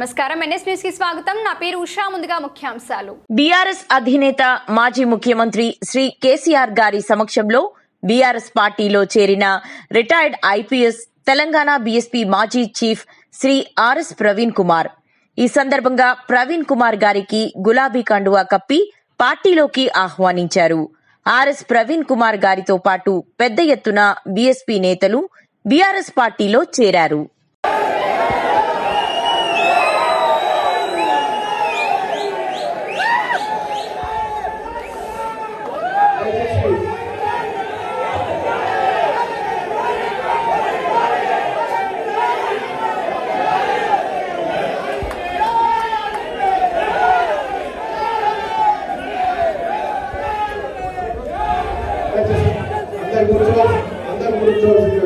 నమస్కారం. ఎన్ఎస్ న్యూస్కి స్వాగతం. నా పేరు ఉషా. ముందుగా ముఖ్యాంశాలు. బీఆర్ఎస్ అధినేత మాజీ ముఖ్యమంత్రి శ్రీ కేసీఆర్ గారి సమక్షంలో బీఆర్ఎస్ పార్టీలో చేరిన రిటైర్డ్ ఐపీఎస్ తెలంగాణ బీఎస్పీ మాజీ చీఫ్ శ్రీ ఆర్ఎస్ ప్రవీణ్ కుమార్. ఈ సందర్భంగా ప్రవీణ్ కుమార్ గారికి గులాబీ కండువా కప్పి పార్టీలోకి ఆహ్వానించారు. ఆర్ఎస్ ప్రవీణ్ కుమార్ గారితో పాటు పెద్ద ఎత్తున బీఎస్పీ నేతలు బీఆర్ఎస్ పార్టీలో చేరారు. అందరు కూర్చోవాలి అందరు కూర్చోవాల్సింది